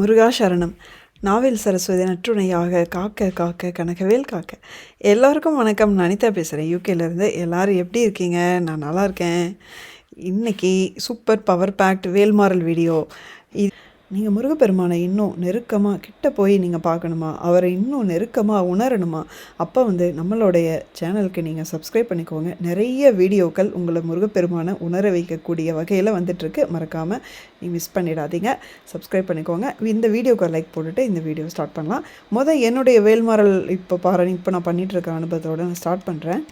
முருகா சரணம் நாவல் சரஸ்வதி நற்றுணையாக காக்க காக்க கனகவேல் காக்க. எல்லாருக்கும் வணக்கம். நனிதா அனிதா பேசுகிறேன் யூகேலேருந்து எல்லோரும் எப்படி இருக்கீங்க? நான் நல்லா இருக்கேன். இன்றைக்கி super power packed Velmaral video இது நீங்கள் முருகப்பெருமானை இன்னும் நெருக்கமாக கிட்ட போய் நீங்கள் பார்க்கணுமா? அவரை இன்னும் நெருக்கமாக உணரணுமா? அப்போ வந்து நம்மளுடைய சேனலுக்கு நீங்கள் சப்ஸ்கிரைப் பண்ணிக்கோங்க. நிறைய வீடியோக்கள் உங்களை முருகப்பெருமானை உணர வைக்கக்கூடிய வகையில் வந்துட்டுருக்கு. மறக்காமல் நீ மிஸ் பண்ணிடாதீங்க. சப்ஸ்கிரைப் பண்ணிக்கோங்க. இந்த வீடியோக்கு லைக் போட்டுட்டு இந்த வீடியோ ஸ்டார்ட் பண்ணலாம். மொதல் என்னுடைய வேல்மாறல் இப்போ பாரு இப்போ நான் பண்ணிகிட்டு இருக்க அனுபவத்தோடு நான் ஸ்டார்ட் பண்ணுறேன்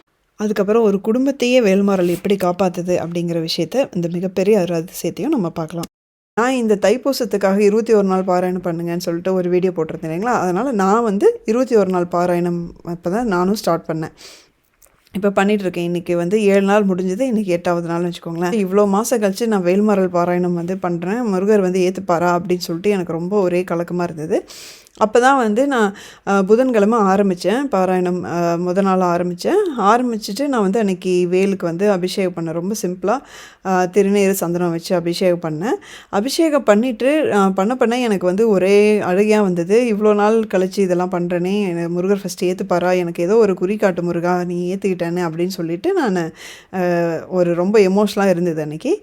அதுக்கப்புறம் ஒரு குடும்பத்தையே வேல்மாறல் எப்படி காப்பாற்றுது அப்படிங்கிற விஷயத்த இந்த மிகப்பெரிய அதிசயத்தையும் நம்ம பார்க்கலாம். நான் இந்த தைப்பூசத்துக்காக இருபத்தி ஒரு நாள் பாராயணம் பண்ணுங்கன்னு சொல்லிட்டு ஒரு வீடியோ போட்டிருந்தேன் இல்லைங்களா? அதனால் நான் வந்து இருபத்தி ஒரு நாள் பாராயணம் இப்போ தான் நானும் ஸ்டார்ட் பண்ணேன். இப்போ பண்ணிகிட்ருக்கேன் இன்றைக்கி வந்து ஏழு நாள் முடிஞ்சது. இன்றைக்கி எட்டாவது நாள்னு வச்சுக்கோங்களேன். இவ்வளோ மாதம் கழித்து நான் வேல்மரல் பாராயணம் வந்து பண்ணுறேன் முருகர் வந்து ஏற்றுப்பாரா அப்படின்னு சொல்லிட்டு எனக்கு ரொம்ப ஒரே கலக்கமாக இருந்தது. அப்போ தான் வந்து நான் புதன்கிழமை ஆரம்பித்தேன் பாராயணம் முத நாள் ஆரம்பித்தேன் ஆரம்பிச்சுட்டு நான் வந்து அன்றைக்கி வேலுக்கு வந்து அபிஷேகம் பண்ணேன். ரொம்ப சிம்பிளாக திருநீர் சந்தனம் வச்சு அபிஷேகம் பண்ணேன். அபிஷேகம் பண்ணிவிட்டு பண்ண பண்ண எனக்கு வந்து ஒரே அழகியாக வந்தது. இவ்வளோ நாள் கழித்து இதெல்லாம் பண்ணுறேனே எனக்கு முருகர் ஃபஸ்ட்டு ஏற்றுப்பாரா எனக்கு ஏதோ ஒரு குறிக்காட்டு முருகா நீ ஏற்றுக்கிட்டேன்னு அப்படின்னு சொல்லிட்டு நான் ஒரு ரொம்ப எமோஷனலாக இருந்தது அன்றைக்கி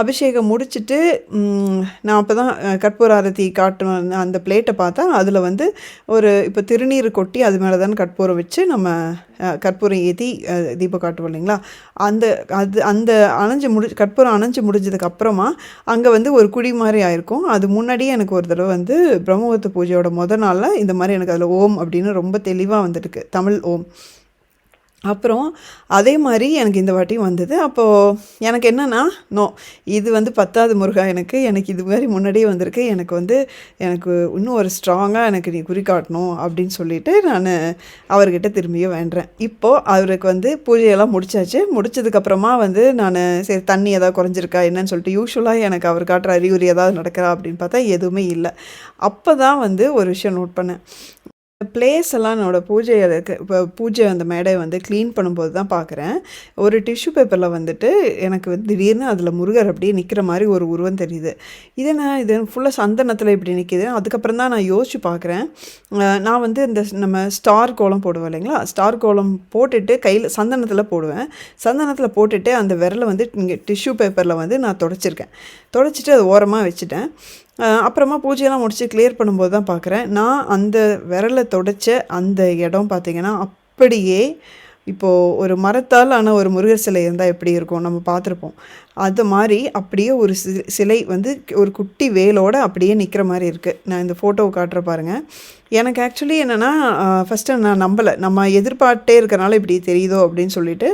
அபிஷேகம் முடிச்சுட்டு நான் அப்போ தான் கற்பூர ஆரத்தி காட்டு அந்த பிளேட்டை பார்த்தா அதில் அதில் வந்து ஒரு இப்போ திருநீர் கொட்டி அது மேலே தான் கற்பூரம் வச்சு நம்ம கற்பூரம் ஏற்றி தீபம் காட்டுவோம் இல்லைங்களா? அந்த அது அந்த அணைஞ்சு முடி கற்பூரம் அணைஞ்சு முடிஞ்சதுக்கு அப்புறமா அங்கே வந்து ஒரு குடி மாதிரி ஆயிருக்கும். அது முன்னாடியே எனக்கு ஒரு தடவை வந்து பிரம்மபுத்த பூஜையோட முத நாளில் இந்த மாதிரி எனக்கு அதில் ஓம் அப்படின்னு ரொம்ப தெளிவாக வந்துருக்கு தமிழ் ஓம். அப்புறம் அதே மாதிரி எனக்கு இந்த வாட்டி வந்தது. அப்போது எனக்கு என்னென்னா நோ இது வந்து பத்தாவது முருகா எனக்கு எனக்கு இது மாதிரி முன்னாடியே வந்திருக்கு. எனக்கு வந்து எனக்கு இன்னும் ஒரு ஸ்ட்ராங்காக எனக்கு நீ குறிக்காட்டணும் அப்படின்னு சொல்லிட்டு நான் அவர்கிட்ட திரும்பியும் வேண்டுறேன். இப்போது அவருக்கு வந்து பூஜையெல்லாம் முடிச்சாச்சு. முடிச்சதுக்கப்புறமா வந்து நான் சரி தண்ணி ஏதாவது குறைஞ்சிருக்கா என்னன்னு சொல்லிட்டு யூஸ்வலாக எனக்கு அவர் காட்டுற அறிகுறி ஏதாவது நடக்கிறா அப்படின்னு பார்த்தா எதுவுமே இல்லை. அப்போ தான் வந்து ஒரு விஷயம் நோட் பண்ணேன். பிளேஸ் எல்லாம் என்னோடய பூஜை இப்போ பூஜை அந்த மேடை வந்து க்ளீன் பண்ணும்போது தான் பார்க்குறேன் ஒரு டிஷ்யூ பேப்பரில் வந்துட்டு எனக்கு வந்து திடீர்னு அதில் முருகர் அப்படியே நிற்கிற மாதிரி ஒரு உருவம் தெரியுது. இது நான் இது ஃபுல்லாக சந்தனத்தில் இப்படி நிற்கிது அதுக்கப்புறம் தான் நான் யோசிச்சு பார்க்குறேன் நான் வந்து இந்த நம்ம ஸ்டார் கோலம் போடுவேன் இல்லைங்களா? ஸ்டார் கோலம் போட்டுட்டு கையில் சந்தனத்தில் போடுவேன். சந்தனத்தில் போட்டுட்டு அந்த விரலை வந்து இங்கே டிஷ்யூ பேப்பரில் வந்து நான் தொடச்சிருக்கேன். தொடச்சிட்டு அது ஓரமாக வச்சுட்டேன். அப்புறமா பூஜையெல்லாம் முடித்து கிளியர் பண்ணும்போது தான் பார்க்குறேன். நான் அந்த விரலை தொடச்ச அந்த இடம் பார்த்திங்கன்னா அப்படியே இப்போது ஒரு மரத்தால் ஆனால் ஒரு முருகர் சிலை இருந்தால் எப்படி இருக்கும்? நம்ம பார்த்துருப்போம். அது மாதிரி அப்படியே ஒரு சிலை வந்து ஒரு குட்டி வேலோடு அப்படியே நிற்கிற மாதிரி இருக்குது நான் இந்த ஃபோட்டோவை காட்டுற பாருங்கள் எனக்கு ஆக்சுவலி என்னென்னா ஃபஸ்ட்டு நான் நம்பலை. நம்ம எதிர்பார்ட்டே இருக்கிறனால இப்படி தெரியுதோ அப்படின்னு சொல்லிட்டு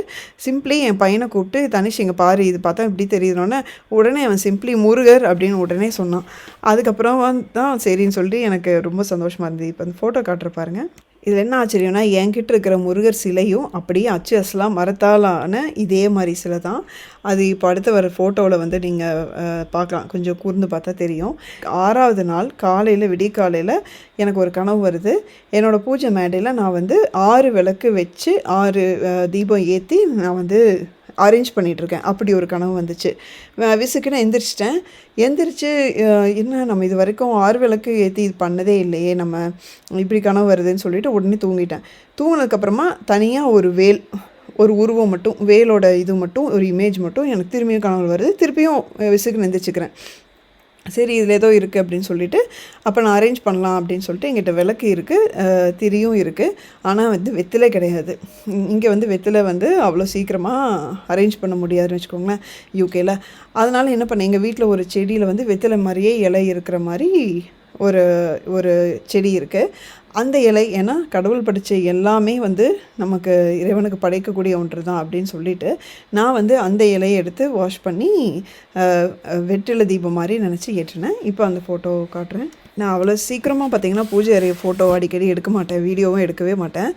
சிம்பிளி என் பையனை கூப்பிட்டு தனிஷ் இங்கே பாரு இது பார்த்தா இப்படி தெரியுதுனோடனே உடனே அவன் சிம்பிளி முருகர் அப்படின்னு உடனே சொன்னான். அதுக்கப்புறம் தான் சரின்னு சொல்லிட்டு எனக்கு ரொம்ப சந்தோஷமாக இருந்தது. இப்போ அந்த ஃபோட்டோ காட்டுற பாருங்கள் இதில் என்ன ஆச்சரியம்னா என்கிட்ட இருக்கிற முருகர் சிலையும் அப்படியே அச்சு அசலாம் மரத்தாலான இதே மாதிரி சிலை தான். அது இப்போ அடுத்து வர ஃபோட்டோவில் வந்து நீங்கள் பார்க்கலாம். கொஞ்சம் கூர்ந்து பார்த்தா தெரியும். ஆறாவது நாள் காலையில் விடிய காலையில் எனக்கு ஒரு கனவு வருது. என்னோடய பூஜை மேடையில் நான் வந்து ஆறு விளக்கு வச்சு ஆறு தீபம் ஏற்றி நான் வந்து அரேஞ்ச் பண்ணிகிட்ருக்கேன் அப்படி ஒரு கனவு வந்துச்சு. விசுக்குன்னு எந்திரிச்சிட்டேன். எந்திரிச்சு என்ன நம்ம இது வரைக்கும் ஆறு விளக்கு ஏற்றி இது பண்ணதே இல்லையே நம்ம இப்படி கனவு வருதுன்னு சொல்லிட்டு உடனே தூங்கிட்டேன். தூங்கினதுக்கப்புறமா தனியாக ஒரு வேல் ஒரு உருவம் மட்டும் வேலோட இது மட்டும் ஒரு இமேஜ் மட்டும் எனக்கு திரும்பியும் கனவு வருது. திருப்பியும் விசுக்குன்னு எந்திரிச்சிக்கிறேன். சரி இதில் ஏதோ இருக்குது அப்படின்னு சொல்லிட்டு அப்போ நான் அரேஞ்ச் பண்ணலாம் அப்படின்னு சொல்லிட்டு எங்கிட்ட விளக்கு இருக்குது திரியும் இருக்குது ஆனால் வந்து வெத்திலை கிடையாது. இங்கே வந்து வெத்திலை வந்து அவ்வளோ சீக்கிரமாக அரேஞ்ச் பண்ண முடியாதுன்னு வச்சுக்கோங்களேன் யூகேயில் அதனால் என்ன பண்ணேன் எங்கள் வீட்டில் ஒரு செடியில் வந்து வெத்திலை மாதிரியே இலை இருக்கிற மாதிரி ஒரு ஒரு செடி இருக்குது அந்த இலை ஏன்னா கடவுள் படித்த எல்லாமே வந்து நமக்கு இறைவனுக்கு படைக்கக்கூடிய ஒன்று தான் அப்படின்னு சொல்லிட்டு நான் வந்து அந்த இலையை எடுத்து வாஷ் பண்ணி வெற்றில தீபம் மாதிரி நினச்சி ஏற்றினேன். இப்போ அந்த ஃபோட்டோ காட்டுறேன். நான் அவ்வளோ சீக்கிரமாக பார்த்தீங்கன்னா பூஜை அறைய ஃபோட்டோ அடிக்கடி எடுக்க மாட்டேன். வீடியோவும் எடுக்கவே மாட்டேன்.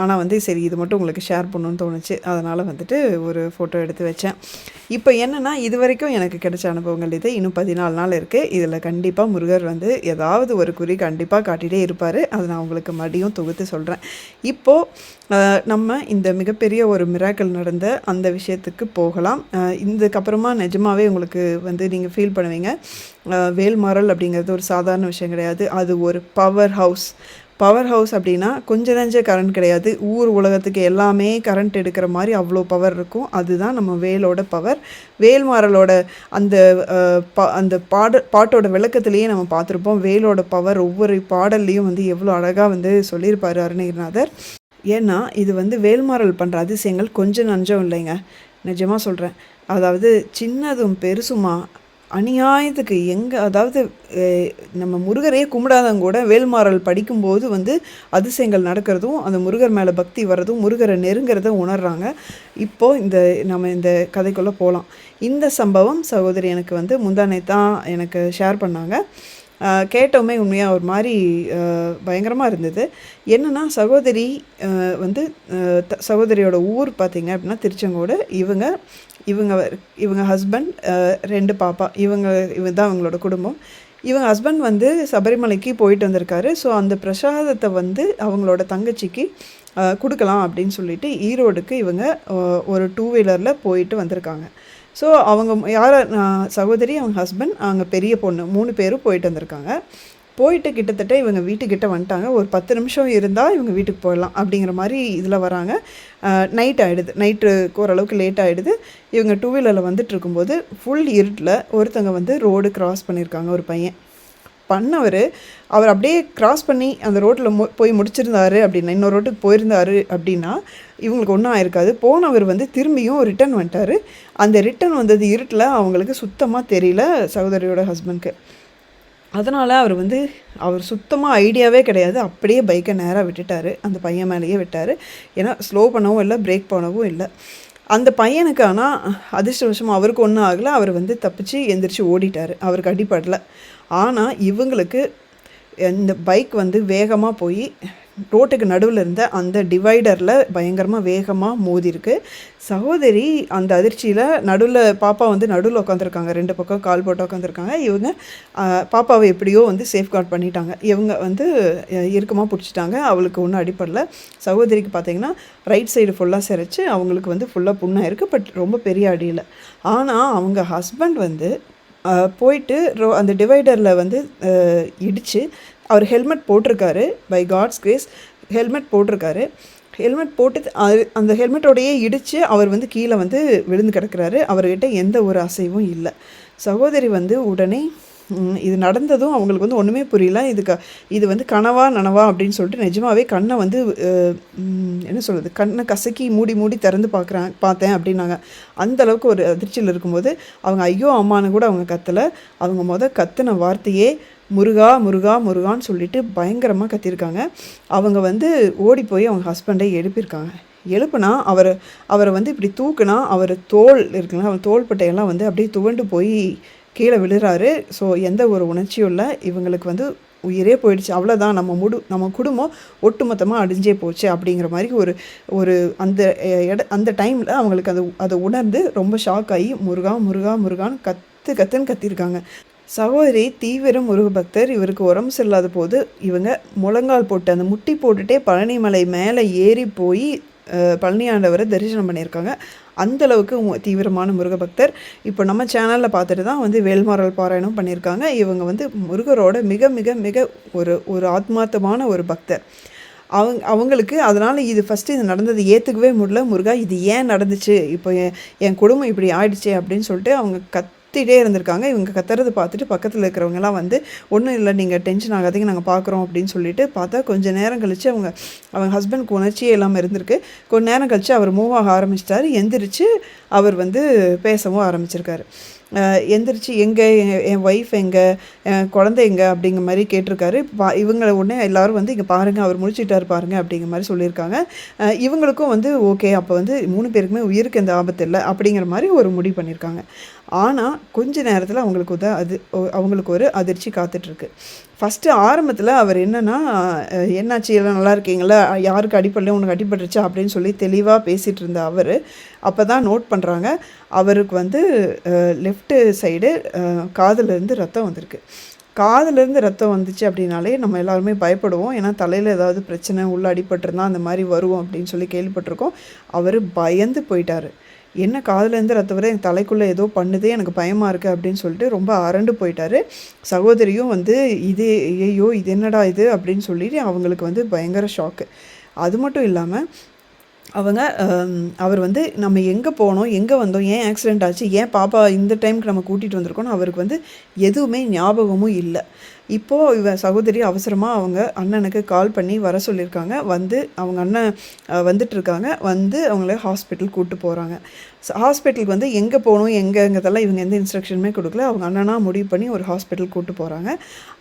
ஆனால் வந்து சரி இது மட்டும் உங்களுக்கு ஷேர் பண்ணணும்னு தோணுச்சு. அதனால் வந்துட்டு ஒரு ஃபோட்டோ எடுத்து வச்சேன். இப்போ என்னென்னா இது வரைக்கும் எனக்கு கிடைச்ச அனுபவங்கள் இது. இன்னும் பதினாலு நாள் இருக்குது இதில் கண்டிப்பாக முருகர் வந்து ஏதாவது ஒரு குறி கண்டிப்பாக காட்டிகிட்டே இருப்பார். அதை நான் உங்களுக்கு மறுபடியும் தொகுத்து சொல்கிறேன் இப்போது நம்ம இந்த மிகப்பெரிய ஒரு மிராக்கள் நடந்த அந்த விஷயத்துக்கு போகலாம். இதுக்கப்புறமா நிஜமாகவே உங்களுக்கு வந்து நீங்கள் ஃபீல் பண்ணுவீங்க. வேல்மாரல் அப்படிங்கிறது ஒரு சாதாரண விஷயம் கிடையாது. அது ஒரு பவர் ஹவுஸ் பவர் ஹவுஸ் அப்படின்னா கொஞ்ச நஞ்ச கரண்ட் கிடையாது. ஊர் உலகத்துக்கு எல்லாமே கரண்ட் எடுக்கிற மாதிரி அவ்வளோ பவர் இருக்கும். அதுதான் நம்ம வேலோட பவர் வேல்மாறலோட அந்த பா- அந்த பாட பாட்டோட விளக்கத்திலேயே நம்ம பார்த்துருப்போம். வேலோட பவர் ஒவ்வொரு பாடல்லையும் வந்து எவ்வளோ அழகாக வந்து சொல்லியிருப்பார் அருணகிரிநாதர். ஏன்னா இது வந்து வேல்மாறல் பண்ணுற அதிசயங்கள் கொஞ்சம் நஞ்சம் இல்லைங்க. நிஜமாக சொல்கிறேன் அதாவது சின்னதும் பெருசுமா அநியாயத்துக்கு எங்கே அதாவது நம்ம முருகரையே கும்பிடாதவங்க கூட வேல்மாறல் படிக்கும்போது வந்து அதிசயங்கள் நடக்கிறதும் அந்த முருகர் மேலே பக்தி வர்றதும் முருகரை நெருங்கிறத உணர்றாங்க. இப்போது இந்த நம்ம இந்த கதைக்குள்ளே போகலாம் இந்த சம்பவம் சகோதரி எனக்கு வந்து முந்தானை தான் எனக்கு ஷேர் பண்ணாங்க. கேட்டோமே உண்மையாக ஒரு மாதிரி பயங்கரமாக இருந்தது. என்னென்னா சகோதரி வந்து த- சகோதரியோட ஊர் பார்த்தீங்க அப்படின்னா திருச்செங்கோடு. இவங்க இவங்க இவங்க ஹஸ்பண்ட் ரெண்டு பாப்பா. இவங்க இவங்க தான் அவங்களோட குடும்பம். இவங்க ஹஸ்பண்ட் வந்து சபரிமலைக்கு போயிட்டு வந்திருக்காரு. ஸோ அந்த பிரசாதத்தை வந்து அவங்களோட தங்கச்சிக்கு கொடுக்கலாம் அப்படின்னு சொல்லிட்டு ஈரோடுக்கு இவங்க ஒரு டூ வீலரில் போயிட்டு வந்திருக்காங்க. ஸோ அவங்க யார் சகோதரி அவங்க ஹஸ்பண்ட் அவங்க பெரிய பொண்ணு மூணு பேரும் போயிட்டு வந்திருக்காங்க. போயிட்டு கிட்டத்தட்ட இவங்க வீட்டுக்கிட்ட வந்துட்டாங்க. ஒரு பத்து நிமிஷம் இருந்தால் இவங்க வீட்டுக்கு போயிடலாம் அப்படிங்கிற மாதிரி இதில் வராங்க. நைட் ஆகிடுது நைட்டு ஓரளவுக்கு லேட் ஆகிடுது இவங்க டூ வீலரில் வந்துட்டு இருக்கும்போது ஃபுல் இருட்டில் ஒருத்தங்க வந்து ரோடு கிராஸ் பண்ணியிருக்காங்க ஒரு பையன். பண்ணவர் அவர் அப்படியே கிராஸ் பண்ணி அந்த ரோட்டில் மு போய் முடிச்சிருந்தாரு அப்படின்னா இன்னொரு ரோட்டுக்கு போயிருந்தாரு அப்படின்னா இவங்களுக்கு ஒன்றும் ஆயிருக்காது. போனவர் வந்து திரும்பியும் ரிட்டர்ன் வந்துட்டார். அந்த ரிட்டர்ன் வந்தது இருட்டில் அவங்களுக்கு சுத்தமாக தெரியல சகோதரியோட ஹஸ்பண்ட்க்கு அதனால் அவர் வந்து அவர் சுத்தமாக ஐடியாவே கிடையாது. அப்படியே பைக்கை நேராக விட்டுட்டார். அந்த பையன் மேலேயே விட்டார். ஏன்னா ஸ்லோ பண்ணவும் இல்லை பிரேக் பண்ணவும் இல்லை. அந்த பையனுக்கு ஆனால் அதிர்ஷ்டவசமாக அவருக்கு ஒன்றும் ஆகலை. அவர் வந்து தப்பிச்சு எந்திரிச்சு ஓடிட்டார். அவருக்கு அடிப்படலை ஆனால் இவங்களுக்கு இந்த பைக் வந்து வேகமாக போய் ரோட்டுக்கு நடுவில் இருந்த அந்த டிவைடரில் பயங்கரமாக வேகமாக மோதிருக்கு. சகோதரி அந்த அதிர்ச்சியில் நடுவில் பாப்பா வந்து நடுவில் உட்காந்துருக்காங்க ரெண்டு பக்கம் கால் போட்டு உட்காந்துருக்காங்க இவங்க பாப்பாவை எப்படியோ வந்து சேஃப்கார்ட் பண்ணிட்டாங்க. இவங்க வந்து இறுக்கமாக பிடிச்சிட்டாங்க. அவளுக்கு ஒன்றும் அடிப்படல சகோதரிக்கு பார்த்தீங்கன்னா ரைட் சைடு ஃபுல்லாக சிரைச்சு அவங்களுக்கு வந்து ஃபுல்லாக புண்ணாக இருக்குது பட் ரொம்ப பெரிய அடியில். ஆனால் அவங்க ஹஸ்பண்ட் வந்து போயிட்டு ரோ அந்த டிவைடரில் வந்து இடித்து அவர் ஹெல்மெட் போட்டிருக்காரு பை காட்ஸ் கிரேஸ் ஹெல்மெட் போட்டிருக்காரு. ஹெல்மெட் போட்டு அது அந்த ஹெல்மெட்டோடையே இடித்து அவர் வந்து கீழே வந்து விழுந்து கிடக்கிறாரு. அவர்கிட்ட எந்த ஒரு அசைவும் இல்லை. சகோதரி வந்து உடனே இது நடந்ததும் அவங்களுக்கு வந்து ஒன்றுமே புரியல. இது க இது வந்து கனவா நனவா அப்படின்னு சொல்லிட்டு நிஜமாவே கண்ணை வந்து என்ன சொல்கிறது கண்ணை கசக்கி மூடி மூடி திறந்து பார்க்குறேன் பார்த்தேன் அப்படின்னாங்க. அந்த அளவுக்கு ஒரு அதிர்ச்சியில் இருக்கும்போது அவங்க ஐயோ அம்மான்னு கூட அவங்க கத்தலை. அவங்க மொதல் கத்தின வார்த்தையே முருகா முருகா முருகான்னு சொல்லிட்டு பயங்கரமாக கத்திருக்காங்க. அவங்க வந்து ஓடி போய் அவங்க ஹஸ்பண்டை எழுப்பியிருக்காங்க. எழுப்புனா அவர் அவரை வந்து இப்படி தூக்குனா அவர் தோல் இருக்குல்ல அவர் தோள்பட்டையெல்லாம் வந்து அப்படியே துவண்டு போய் கீழே விழுறாரு. ஸோ எந்த ஒரு உணர்ச்சியும் இல்லை. இவங்களுக்கு வந்து உயிரே போயிடுச்சு. அவ்வளோதான் நம்ம முடு நம்ம குடும்பம் ஒட்டுமொத்தமாக அடிஞ்சே போச்சு அப்படிங்கிற மாதிரி ஒரு ஒரு அந்த இட அந்த டைமில் அவங்களுக்கு அது அதை உணர்ந்து ரொம்ப ஷாக் ஆகி முருகா முருகா முருகான்னு கத்து கத்துன்னு கத்திருக்காங்க. சகோதரி தீவிர முருக பக்தர் இவருக்கு உடம்பு சரியில்லாத போது இவங்க முழங்கால் போட்டு அந்த முட்டி போட்டுட்டே பழனிமலை மேலே ஏறி போய் பழனி ஆண்டவரை தரிசனம் பண்ணியிருக்காங்க. அந்த அளவுக்கு தீவிரமான முருக பக்தர் இப்போ நம்ம சேனலில் பார்த்துட்டு தான் வந்து வேல்மாரல் பாராயணம் பண்ணியிருக்காங்க. இவங்க வந்து முருகரோட மிக மிக மிக ஒரு ஒரு ஆத்மார்த்தமான ஒரு பக்தர். அவங்க அவங்களுக்கு அதனால் இது ஃபஸ்ட்டு இது நடந்தது ஏற்றுக்கவே முடியல. முருகா இது ஏன் நடந்துச்சு? இப்போ என் என் குடும்பம் இப்படி ஆயிடுச்சு அப்படின்னு சொல்லிட்டு அவங்க கத் கத்திட்டே இருந்திருக்காங்க. இவங்க கத்துறது பார்த்துட்டு பக்கத்தில் இருக்கிறவங்கலாம் வந்து ஒன்றும் இல்லை நீங்கள் டென்ஷன் ஆகாதீங்க நாங்கள் பார்க்குறோம் அப்படின்னு சொல்லிட்டு பார்த்தா கொஞ்சம் நேரம் கழித்து அவங்க அவங்க ஹஸ்பண்ட்க்கு உணர்ச்சியே இல்லாமல் இருந்திருக்கு. கொஞ்ச நேரம் கழித்து அவர் மூவ் ஆக ஆரம்பிச்சிட்டாரு. எந்திரிச்சு அவர் வந்து பேசவும் ஆரம்பிச்சிருக்காரு. எந்திரிச்சு எங்கே என் ஒய்ஃப் எங்கே என் குழந்தை எங்கே அப்படிங்கிற மாதிரி கேட்டிருக்காரு. பா இவங்களை உடனே எல்லாரும் வந்து இங்கே பாருங்கள் அவர் முடிச்சிட்டார் பாருங்க அப்படிங்கிற மாதிரி சொல்லியிருக்காங்க. இவங்களுக்கும் வந்து ஓகே அப்போ வந்து மூணு பேருக்குமே உயிருக்கு எந்த ஆபத்து இல்லை அப்படிங்கிற மாதிரி ஒரு முடிவு பண்ணியிருக்காங்க. ஆனால் கொஞ்ச நேரத்தில் அவங்களுக்கு உத அது ஒ- அவங்களுக்கு ஒரு அதிர்ச்சி காத்துட்ருக்கு. ஃபஸ்ட்டு ஆரம்பத்தில் அவர் என்னென்னா என்னாச்சு எல்லாம் நல்லா இருக்கீங்களா? யாருக்கு அடிப்படல உனக்கு அடிபட்டுருச்சா? அப்படின்னு சொல்லி தெளிவாக பேசிகிட்டு இருந்த அவர் அப்போ தான் நோட் பண்ணுறாங்க அவருக்கு வந்து லெஃப்ட்டு சைடு காதுலேருந்து ரத்தம் வந்திருக்கு. காதுலேருந்து ரத்தம் வந்துச்சு அப்படின்னாலே நம்ம எல்லாருமே பயப்படுவோம். ஏன்னா தலையில் ஏதாவது பிரச்சனை உள்ள அடிபட்டிருந்தா அந்த மாதிரி வருவோம் அப்படின்னு சொல்லி கேள்விப்பட்டிருக்கோம். அவர் பயந்து போயிட்டார். என்ன காதுலேருந்து ரத்தம் வர என் தலைக்குள்ளே ஏதோ பண்ணுதே எனக்கு பயமாக இருக்குது அப்படின்னு சொல்லிட்டு ரொம்ப அரண்டு போயிட்டாரு. சகோதரியும் வந்து இது ஐயோ இது என்னடா இது? அப்படின்னு சொல்லிட்டு அவங்களுக்கு வந்து பயங்கர ஷாக்கு அது மட்டும் இல்லாமல் அவங்க அவர் வந்து நம்ம எங்கே போனோம் எங்கே வந்தோம் ஏன் ஆக்சிடெண்ட் ஆச்சு ஏன் பாப்பா இந்த டைமுக்கு நம்ம கூட்டிகிட்டு வந்திருக்கோம்னு அவருக்கு வந்து எதுவுமே ஞாபகமும் இல்லை. இப்போது இவ சகோதரி அவசரமாக அவங்க அண்ணனுக்கு கால் பண்ணி வர சொல்லியிருக்காங்க. வந்து அவங்க அண்ணன் வந்துட்டுருக்காங்க வந்து அவங்கள ஹாஸ்பிட்டல் கூப்பிட்டு போகிறாங்க ஹாஸ்பிட்டலுக்கு வந்து எங்கே போகணும் எங்கேங்கிறதெல்லாம் இவங்க எந்த இன்ஸ்ட்ரக்ஷனுமே கொடுக்கல. அவங்க அண்ணனா முடிவு பண்ணி ஒரு ஹாஸ்பிட்டல் கூப்பிட்டு போகிறாங்க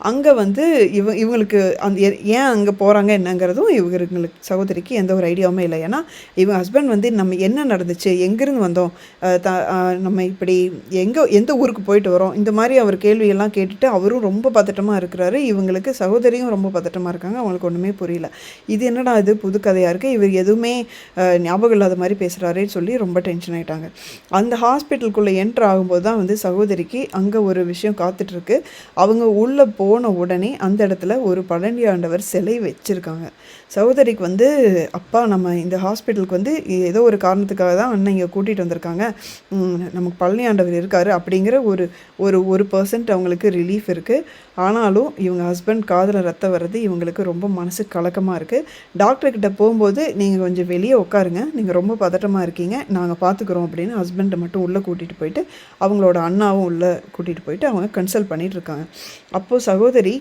அங்கே வந்து இவ இவங்களுக்கு அந்த ஏன் அங்கே போகிறாங்க என்னங்கிறதும் இவங்களுக்கு சகோதரிக்கு எந்த ஒரு ஐடியாவுமே இல்லை. ஏன்னா இவங்க ஹஸ்பண்ட் வந்து நம்ம என்ன நடந்துச்சு எங்கேருந்து வந்தோம் த நம்ம இப்படி எங்கே எந்த ஊருக்கு போயிட்டு வரோம் இந்த மாதிரி அவர் கேள்வியெல்லாம் கேட்டுட்டு அவரும் ரொம்ப பதட்டமாக இருக்கிறாரு. இவங்களுக்கு சகோதரியும் ரொம்ப பதட்டமாக இருக்காங்க. அவங்களுக்கு ஒன்றுமே புரியல. இது என்னடா இது? புது கதையாக இருக்குது இவர் எதுவுமே ஞாபகம் இல்லாத மாதிரி பேசுகிறாரேன்னு சொல்லி ரொம்ப டென்ஷன் ஆயிட்டாங்க அந்த ஹாஸ்பிட்டலுக்குள்ளே என்ட்ரு ஆகும்போது தான் வந்து சகோதரிக்கு அங்கே ஒரு விஷயம் காத்துட்ருக்கு. அவங்க உள்ளே போன உடனே அந்த இடத்துல ஒரு பழனி ஆண்டவர் சிலை வச்சுருக்காங்க. சகோதரிக்கு வந்து அப்பா நம்ம இந்த ஹாஸ்பிட்டலுக்கு வந்து ஏதோ ஒரு காரணத்துக்காக தான் அண்ணன் இங்கே கூட்டிகிட்டு வந்திருக்காங்க. நமக்கு பழனி ஆண்டவர் இருக்கார். அப்படிங்கிற ஒரு ஒரு ஒரு பர்சன்ட் அவங்களுக்கு ரிலீஃப் இருக்குது ஆனாலும் இவங்க ஹஸ்பண்ட் காதில் ரத்தம் வர்றது இவங்களுக்கு ரொம்ப மனசு கலக்கமாக இருக்குது டாக்டர்கிட்ட போகும்போது நீங்கள் கொஞ்சம் வெளியே உட்காருங்க. நீங்கள் ரொம்ப பதட்டமாக இருக்கீங்க. நாங்கள் பார்த்துக்குறோம் அப்படின்னு ஹஸ்பண்டை மட்டும் உள்ளே கூட்டிகிட்டு போயிட்டு அவங்களோட அண்ணாவும் உள்ளே கூட்டிகிட்டு போயிட்டு அவங்க கன்சல்ட் பண்ணிட்டு இருக்காங்க. அப்போது சகோதரி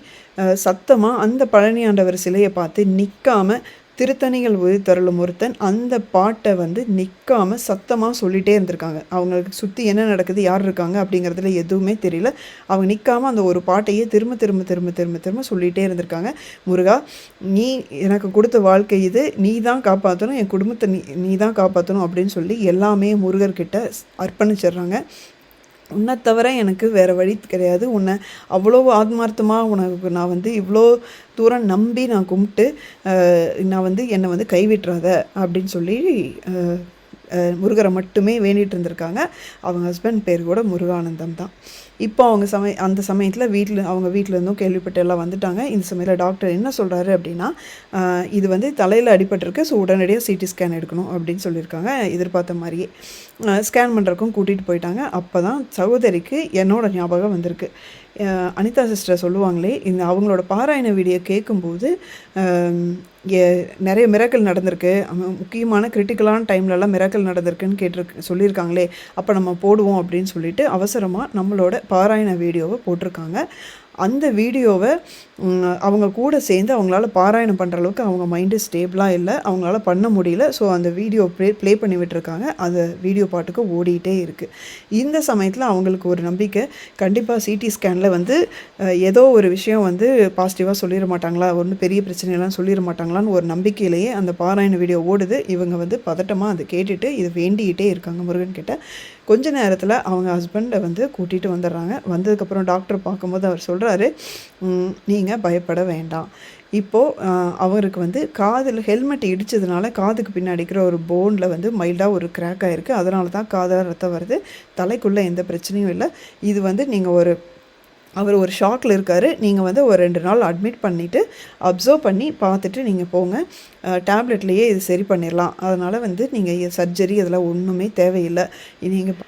சத்தமாக அந்த பழனி ஆண்டவர் சிலையை பார்த்து நிற்காம திருத்தணிகள் உதித்தருளும் ஒருத்தன் அந்த பாட்டை வந்து நிற்காம சத்தமாக சொல்லிகிட்டே இருந்திருக்காங்க. அவங்களுக்கு சுற்றி என்ன நடக்குது யார் இருக்காங்க அப்படிங்கிறதுல எதுவுமே தெரியல. அவங்க நிற்காம அந்த ஒரு பாட்டையே திரும்ப திரும்ப திரும்ப திரும்ப திரும்ப சொல்லிகிட்டே இருந்திருக்காங்க. முருகா நீ எனக்கு கொடுத்த வாழ்க்கை இது. நீ தான் காப்பாற்றணும் என் குடும்பத்தை நீ நீ தான் காப்பாற்றணும் அப்படின்னு சொல்லி எல்லாமே முருகர்கிட்ட அர்ப்பணிச்சிடுறாங்க. உன்னை தவிர எனக்கு வேறு வழி கிடையாது. உன்னை அவ்வளோ ஆத்மார்த்தமாக உனக்கு நான் வந்து இவ்வளோ தூரம் நம்பி நான் கும்பிட்டு நான் வந்து என்னை வந்து கைவிட்டுறாத அப்படின்னு சொல்லி முருகரை மட்டுமே வேண்டிகிட்டு இருந்திருக்காங்க. அவங்க ஹஸ்பண்ட் பேர் கூட முருகானந்தம் தான். இப்போ அவங்க சமய அந்த சமயத்தில் வீட்டில் அவங்க வீட்டில் இருந்தும் கேள்விப்பட்டு எல்லாம் வந்துட்டாங்க. இந்த சமயத்தில் டாக்டர் என்ன சொல்கிறாரு அப்படின்னா இது வந்து தலையில் அடிபட்டிருக்கு ஸோ உடனடியாக சிடி ஸ்கேன் எடுக்கணும் அப்படின்னு சொல்லியிருக்காங்க எதிர்பார்த்த மாதிரியே. ஸ்கேன் பண்ணுறக்கும் கூட்டிகிட்டு போயிட்டாங்க. அப்போ தான் சகோதரிக்கு என்னோட ஞாபகம் வந்திருக்கு. அனிதா சிஸ்டர் சொல்லுவாங்களே இந்த அவங்களோட பாராயண வீடியோ கேட்கும்போது நிறைய மிராக்கள் நடந்திருக்கு. முக்கியமான கிரிட்டிக்கலான டைம்லலாம் மிராக்கள் நடந்திருக்குன்னு கேட்டிருக்கு சொல்லியிருக்காங்களே அப்போ நம்ம போடுவோம் அப்படின்னு சொல்லிட்டு அவசரமாக நம்மளோட பாராயண வீடியோவை போட்டிருக்காங்க. அந்த வீடியோவை அவங்க கூட சேர்ந்து அவங்களால பாராயணம் பண்ணுற அளவுக்கு அவங்க மைண்டு ஸ்டேபிளாக இல்லை. அவங்களால பண்ண முடியல. ஸோ அந்த வீடியோ ப்ளே ப்ளே பண்ணி விட்டுருக்காங்க. அந்த வீடியோ பாட்டுக்கு ஓடிட்டே இருக்குது இந்த சமயத்தில் அவங்களுக்கு ஒரு நம்பிக்கை. கண்டிப்பாக சிடி ஸ்கேனில் வந்து ஏதோ ஒரு விஷயம் வந்து பாசிட்டிவாக சொல்லிட மாட்டாங்களா? ஒன்றும் பெரிய பிரச்சனையெல்லாம் சொல்லிட மாட்டாங்களான்னு ஒரு நம்பிக்கையிலேயே அந்த பாராயண வீடியோ ஓடுது. இவங்க வந்து பதட்டமாக அதை கேட்டுட்டு இதை வேண்டிக்கிட்டே இருக்காங்க முருகன் கிட்ட. கொஞ்ச நேரத்தில் அவங்க ஹஸ்பண்டை வந்து கூட்டிகிட்டு வந்துடுறாங்க. வந்ததுக்கப்புறம் டாக்டர் பார்க்கும்போது அவர் சொல்கிறாரு நீங்கள் பயப்பட வேண்டாம். இப்போது அவருக்கு வந்து காதில் ஹெல்மெட் இடித்ததுனால காதுக்கு பின்னாடி இருக்கிற ஒரு போனில் வந்து மைல்டாக ஒரு கிராக் ஆகிருக்கு அதனால தான் காதில் ரத்தம் வருது. தலைக்குள்ளே எந்த பிரச்சனையும் இல்லை. இது வந்து நீங்கள் ஒரு அவர் ஒரு ஷாக்கில் இருக்கார். நீங்கள் வந்து ஒரு ரெண்டு நாள் அட்மிட் பண்ணிவிட்டு அப்சர்வ் பண்ணி பார்த்துட்டு நீங்கள் போங்க. டேப்லெட்லேயே இது சரி பண்ணிடலாம் அதனால் வந்து நீங்கள் சர்ஜரி அதெல்லாம் ஒன்றுமே தேவையில்லை. நீங்கள்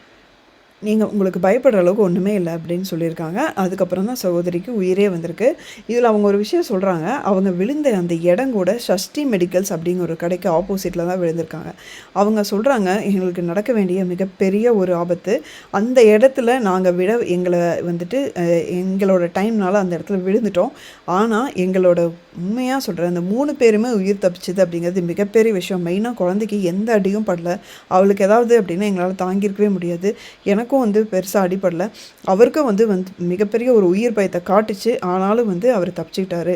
நீங்கள் உங்களுக்கு பயப்படுற அளவுக்கு ஒன்றுமே இல்லை அப்படின்னு சொல்லியிருக்காங்க. அதுக்கப்புறம் தான் சகோதரிக்கு உயிரே வந்திருக்கு. இதில் அவங்க ஒரு விஷயம் சொல்கிறாங்க அவங்க விழுந்த அந்த இடம் கூட ஷஷ்டி மெடிக்கல்ஸ் அப்படிங்கிற ஒரு கடைக்கு ஆப்போசிட்டில் தான் விழுந்திருக்காங்க. அவங்க சொல்கிறாங்க எங்களுக்கு நடக்க வேண்டிய மிகப்பெரிய ஒரு ஆபத்து. அந்த இடத்துல நாங்கள் விட எங்களை வந்துட்டு எங்களோட டைம்னால அந்த இடத்துல விழுந்துட்டோம். ஆனால் எங்களோட உண்மையாக சொல்கிறேன் அந்த மூணு பேருமே உயிர் தப்பிச்சது அப்படிங்கிறது மிகப்பெரிய விஷயம். மெயினாக குழந்தைக்கு எந்த அடியும் படல. அவளுக்கு ஏதாவது அப்படின்னா எங்களால் தாங்கியிருக்கவே முடியாது. யாருக்கும் வந்து பெருசாக அடிபடல. அவருக்கும் வந்து வந்து மிகப்பெரிய ஒரு உயிர் பயத்தை காட்டுச்சு. ஆனாலும் வந்து அவர் தப்பிச்சுக்கிட்டாரு.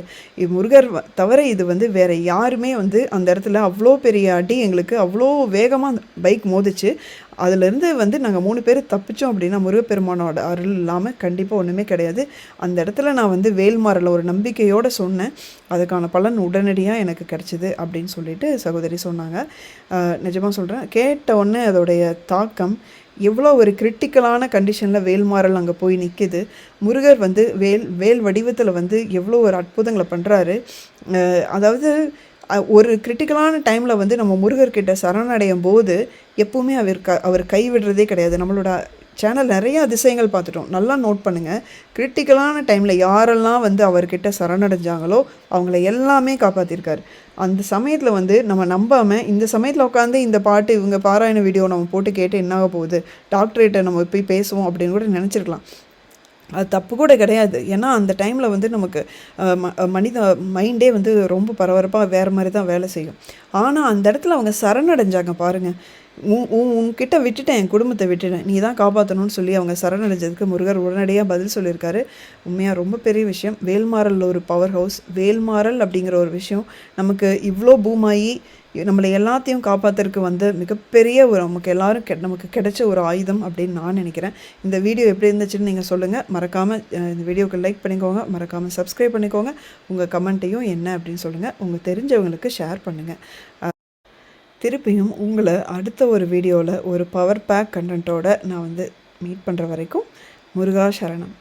முருகர் தவிர இது வந்து வேற யாருமே வந்து அந்த இடத்துல அவ்வளோ பெரிய அடி எங்களுக்கு அவ்வளோ வேகமாக பைக் மோதிச்சு. அதுலேருந்து வந்து நாங்கள் மூணு பேர் தப்பிச்சோம் அப்படின்னா முருகப்பெருமானோட அருள் இல்லாமல் கண்டிப்பாக ஒன்றுமே கிடையாது. அந்த இடத்துல நான் வந்து வேல்மாரில் ஒரு நம்பிக்கையோடு சொன்னேன். அதுக்கான பலன் உடனடியாக எனக்கு கிடச்சிது அப்படின்னு சொல்லிட்டு சகோதரி சொன்னாங்க. நிஜமாக சொல்கிறேன் கேட்ட உடனே அதோடைய தாக்கம் எவ்வளோ ஒரு கிரிட்டிக்கலான கண்டிஷனில் வேல்மாறல் அங்கே போய் நிற்கிது முருகர் வந்து வேல் வேல் வடிவத்தில் வந்து எவ்வளோ ஒரு அற்புதங்களை பண்ணுறாரு அதாவது ஒரு கிரிட்டிக்கலான டைமில் வந்து நம்ம முருகர்கிட்ட சரணடையும் போது எப்போவுமே அவர் க அவர் கைவிடுறதே கிடையாது. நம்மளோட சேனல் நிறைய அதிசயங்கள் பார்த்துட்டோம். நல்லா நோட் பண்ணுங்கள் கிரிட்டிக்கலான டைமில் யாரெல்லாம் வந்து அவர்கிட்ட சரணடைஞ்சாங்களோ அவங்கள எல்லாமே காப்பாற்றிருக்காரு அந்த சமயத்தில் வந்து நம்ம நம்பாமல் இந்த சமயத்தில் உட்காந்து இந்த பாட்டு இவங்க பாராயண வீடியோ நம்ம போட்டு கேட்டு என்ன ஆக போகுது டாக்டரேட்டை நம்ம போய் பேசுவோம் அப்படின்னு கூட நினச்சிருக்கலாம். அது தப்பு கூட கிடையாது. ஏன்னா அந்த டைமில் வந்து நமக்கு ம- மனித மைண்டே வந்து ரொம்ப பரபரப்பாக வேறு மாதிரி தான் வேலை செய்யும். ஆனால் அந்த இடத்துல அவங்க சரணடைஞ்சாங்க பாருங்கள் உன்கிட்ட விட்டுட்டேன் என் குடும்பத்தை விட்டுட்டேன். நீ தான் காப்பாற்றணும்னு சொல்லி அவங்க சரணடைஞ்சதுக்கு முருகர் உடனடியாக பதில் சொல்லியிருக்காரு. உண்மையாக ரொம்ப பெரிய விஷயம். வேல்மாறல் ஒரு பவர் ஹவுஸ் வேல்மாறல் அப்படிங்கிற ஒரு விஷயம் நமக்கு இவ்வளோ பூமாயி நம்மளை எல்லாத்தையும் காப்பாத்துறதுக்கு வந்து மிகப்பெரிய ஒரு நமக்கு எல்லாரும் கெ நமக்கு கிடைச்ச ஒரு ஆயுதம் அப்படின்னு நான் நினைக்கிறேன். இந்த வீடியோ எப்படி இருந்துச்சுன்னு நீங்கள் சொல்லுங்கள் மறக்காமல் இந்த வீடியோக்கு லைக் பண்ணிக்கோங்க. மறக்காமல் சப்ஸ்கிரைப் பண்ணிக்கோங்க. உங்கள் கமெண்ட்டையும் என்ன அப்படின்னு சொல்லுங்கள் உங்கள் தெரிஞ்சவங்களுக்கு ஷேர் பண்ணுங்கள் திருப்பியும் உங்களை அடுத்த ஒரு வீடியோவில் ஒரு பவர் பேக் கண்டென்ட்டோட நான் வந்து மீட் பண்ணுற வரைக்கும் முருகா சரணம்.